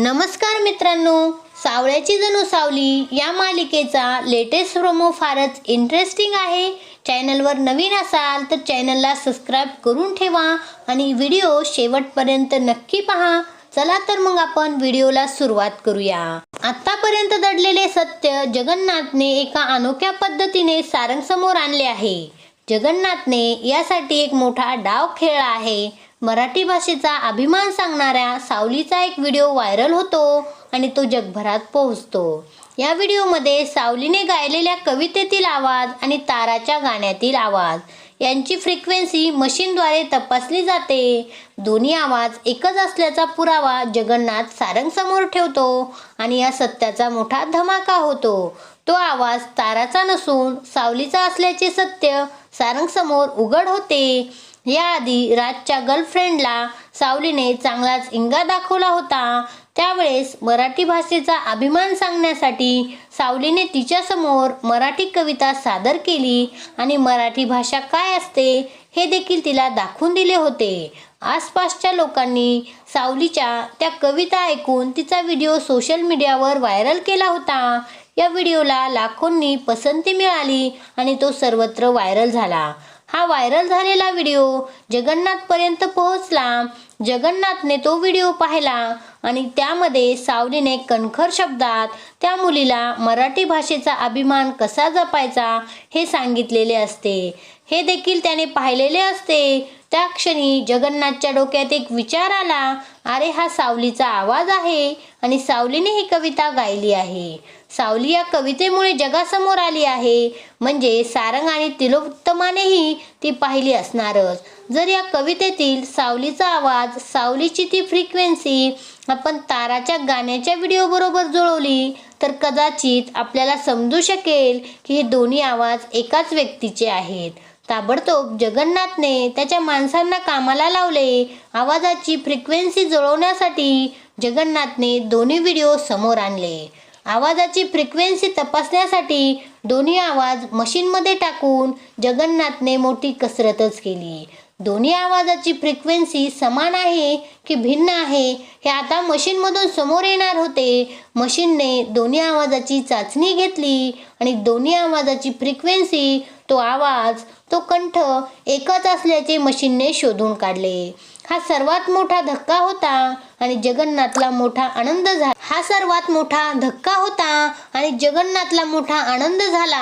नमस्कार मित्रांनो सावळ्याची जणू सावली या मालिकेचा लेटेस्ट प्रोमो फारच इंटरेस्टिंग आहे. चॅनलवर नवीन असाल तर चॅनलला सबस्क्राईब करून ठेवा आणि व्हिडिओ शेवटपर्यंत नक्की पहा. चला तर मग आपण व्हिडिओला सुरुवात करूया. आतापर्यंत दडलेले सत्य जगन्नाथने एका अनोख्या पद्धतीने सारंगसमोर आणले आहे. जगन्नाथने यासाठी एक मोठा डाव खेळला आहे. मराठी भाषेचा अभिमान सांगणाऱ्या सावलीचा एक व्हिडिओ व्हायरल होतो आणि तो जगभरात पोहोचतो. या व्हिडिओमध्ये सावलीने गायलेल्या कवितेतील आवाज आणि ताराच्या गाण्यातील आवाज यांची फ्रिक्वेन्सी मशीनद्वारे तपासली जाते. दोन्ही आवाज एकच असल्याचा पुरावा जगन्नाथ सारंगसमोर ठेवतो आणि या सत्याचा मोठा धमाका होतो. तो आवाज ताराचा नसून सावलीचा असल्याचे सत्य सारंगसमोर उघड होते. याआधी राजच्या गर्लफ्रेंडला सावलीने चांगलाच इंगा दाखवला होता. त्यावेळेस मराठी भाषेचा अभिमान सांगण्यासाठी सावलीने तिच्यासमोर मराठी कविता सादर केली. आणि मराठी भाषा काय असते हे देखील तिला दाखवून दिले होते. आसपासच्या लोकांनी सावलीच्या त्या कविता ऐकून तिचा व्हिडिओ सोशल मीडियावर व्हायरल केला होता. या व्हिडिओला लाखोंनी पसंती मिळाली आणि तो सर्वत्र व्हायरल झाला. हा व्हायरल झालेला व्हिडिओ जगन्नाथपर्यंत पोहोचला. जगन्नाथने तो व्हिडिओ पाहिला आणि त्यामध्ये सावलीने कणखर शब्दात त्या मुलीला मराठी भाषेचा अभिमान कसा जपायचा हे सांगितलेले असते. हे देखील त्याने पाहिलेले असते. त्या क्षणी जगन्नाथच्या डोक्यात एक विचार आला अरे हा सावलीचा आवाज आहे आणि सावलीने ही कविता गायली आहे. सावली या कवितेमुळे जगासमोर आली आहे. म्हणजे सारंग आणि तिलोत्तमानेही ती पाहिली असणारच. जर या कवितेतील सावलीचा आवाज सावलीची ती फ्रिक्वेन्सी आपण ताराच्या गाण्याच्या व्हिडिओबरोबर जुळवली तर कदाचित आपल्याला समजू शकेल की हे दोन्ही आवाज एकाच व्यक्तीचे आहेत. ताबडतोब जगन्नाथने त्याच्या माणसांना कामाला लावले. आवाजाची फ्रिक्वेन्सी जुळवण्यासाठी जगन्नाथने दोन्ही व्हिडिओ समोर आणले. आवाजाची फ्रिक्वेन्सी तपासण्यासाठी दोन्ही आवाज मशीनमध्ये टाकून जगन्नाथने मोठी कसरतच केली. दोन्ही आवाजाची फ्रिक्वेन्सी समान आहे की भिन्न आहे हे आता मशीनमधून समोर येणार होते. मशीनने दोन्ही आवाजाची चाचणी घेतली आणि दोन्ही आवाजाची फ्रिक्वेन्सी तो आवाज तो कंठ एकच असल्याचे मशीनने शोधून काढले. हा सर्वात मोठा धक्का होता आणि जगन्नाथला मोठा आनंद झाला हा सर्वात मोठा धक्का होता आणि जगन्नाथला मोठा आनंद झाला.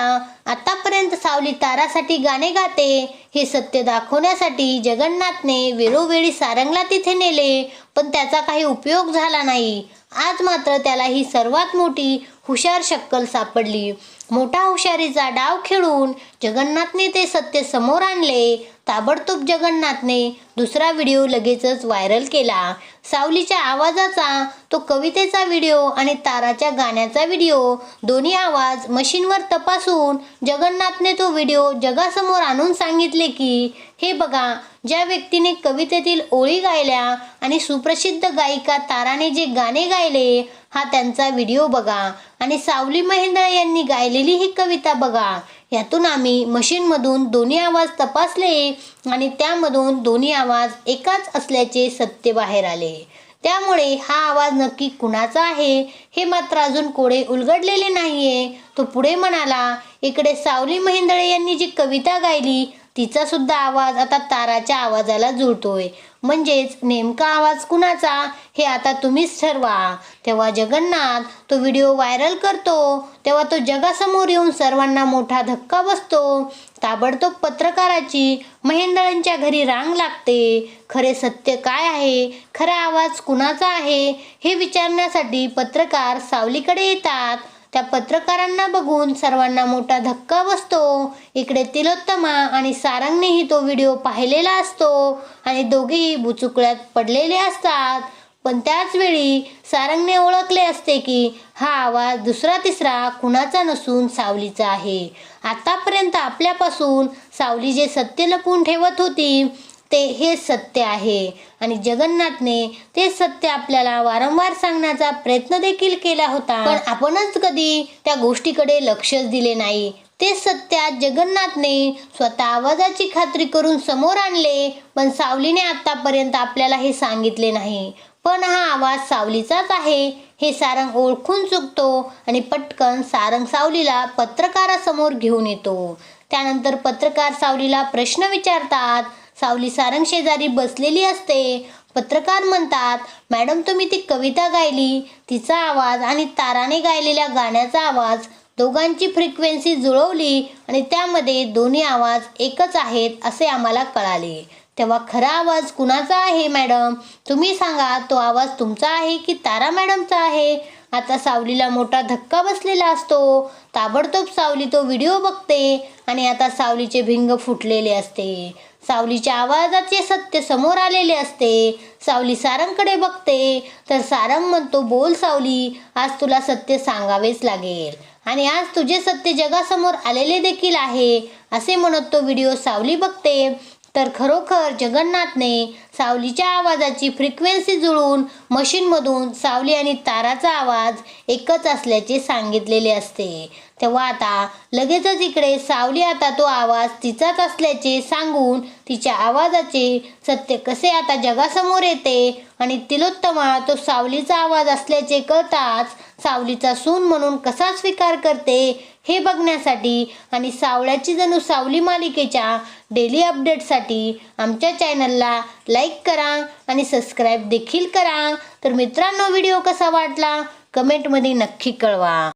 आतापर्यंत सावली तारासाठी गाणे गाते हे सत्य दाखवण्यासाठी जगन्नाथने वेळोवेळी सारंगला तिथे नेले पण त्याचा काही उपयोग झाला नाही. आज मात्र त्याला ही सर्वात मोठी हुशार शक्कल सापडली. मोठा हुशारीचा डाव खेळून जगन्नाथने ते सत्य समोर आणले. ताबडतोब जगन्नाथने दुसरा व्हिडिओ लगेचच व्हायरल केला. सावलीच्या आवाजाचा तो कवितेचा व्हिडिओ आणि ताराच्या गाण्याचा व्हिडिओ दोन्ही आवाज मशीनवर तपासून जगन्नाथने तो व्हिडिओ जगासमोर आणून सांगितले की हे बघा ज्या व्यक्तीने कवितेतील ओळी गायल्या आणि सुप्रसिद्ध गायिका ताराने जे गाणे गायले हा त्यांचा व्हिडिओ बघा. आणि सावली महेंद्र यांनी गायलेली ही कविता बघा. यातून आम्ही मशीनमधून दोन्ही आवाज तपासले आणि त्यामधून दोन्ही आवाज एकाच असल्याचे सत्य बाहेर आले. त्यामुळे हा आवाज नक्की कुणाचा आहे? हे मात्र अजून कोडे उलगडलेले नाहीये. तो पुढे म्हणाला इकडे सावली महेंदळे यांनी जी कविता गायली तिचा सुद्धा आवाज आता ताराच्या आवाजाला जुळतोय. म्हणजेच नेमका आवाज कुणाचा हे आता तुम्हीच ठरवा. तेव्हा जगन्नाथ तो व्हिडिओ व्हायरल करतो. तेव्हा तो जगासमोर येऊन सर्वांना मोठा धक्का बसतो. ताबडतोब पत्रकाराची महेंद्रांच्या घरी रांग लागते. खरे सत्य काय आहे? खरा आवाज कुणाचा आहे? हे विचारण्यासाठी पत्रकार सावलीकडे येतात. त्या पत्रकारांना बघून सर्वांना मोठा धक्का बसतो. इकडे तिलोत्तमा आणि सारंगनेही तो व्हिडिओ पाहिलेला असतो आणि दोघेही बुचुकळ्यात पडलेले असतात. पण त्याच वेळी सारंगने ओळखले असते की हा आवाज दुसरा तिसरा कुणाचा नसून सावलीचा आहे. आतापर्यंत आपल्यापासून सावली जे सत्य लपवून ठेवत होती ते हे सत्य आहे. आणि जगन्नाथने ते सत्य आपल्याला वारंवार सांगण्याचा प्रयत्न देखील केला होता. पण आपणच कधी त्या गोष्टीकडे लक्षच दिले नाही. ते सत्यात जगन्नाथने स्वतः आवाजाची खात्री करून समोर आणले पण सावलीने आतापर्यंत आपल्याला हे सांगितले नाही. पण हा आवाज सावलीचाच आहे हे सारंग ओळखून चुकतो आणि पटकन सारंग सावलीला पत्रकारासमोर घेऊन येतो. त्यानंतर पत्रकार सावलीला प्रश्न विचारतात सावली सारंग शेजारी बसलेली असते. पत्रकार म्हणतात मॅडम तुम्ही ती कविता गायली. तिचा आवाज आणि ताराने गायलेल्या गाण्याचा आवाज दोघांची फ्रिक्वेन्सी जुळवली आणि त्यामध्ये दोन्ही आवाज एकच आहेत असे आम्हाला कळाले. तेव्हा खरा आवाज कुणाचा आहे मॅडम? तुम्ही सांगा तो आवाज तुमचा आहे की तारा मॅडमचा आहे? आता सावलीला मोठा धक्का बसलेला असतो. ताबडतोब सावली तो व्हिडिओ बघते आणि आता सावलीचे भिंग फुटलेले असते. सावलीच्या आवाजाचे सत्य समोर आलेले असते. सावली सारंगकडे बघते. तर सारंग म्हणतो बोल सावली आज तुला सत्य सांगावेच लागेल. आणि आज तुझे सत्य जगासमोर आलेले देखील आहे असे म्हणत तो व्हिडिओ सावली बघते. तर खरोखर जगन्नाथने सावलीच्या आवाजाची फ्रिक्वेन्सी जुळून मशीनमधून सावली आणि ताराचा आवाज एकच असल्याचे सांगितलेले असते. तेव्हा आता लगेचच इकडे सावली आता तो आवाज तिचाच असल्याचे सांगून तिच्या आवाजाचे सत्य कसे आता जगासमोर येते आणि तिलोत्तमा तो सावलीचा आवाज असल्याचे कळताच सावलीचा सून म्हणून कसा स्वीकार करते हे बघण्यासाठी आणि सावळ्याची जणू सावली मालिकेच्या डेली अपडेटसाठी आमच्या चॅनलला लाईक करा आणि सबस्क्राईब देखील करा. तर मित्रांनो व्हिडिओ कसा वाटला? कमेंटमध्ये नक्की कळवा.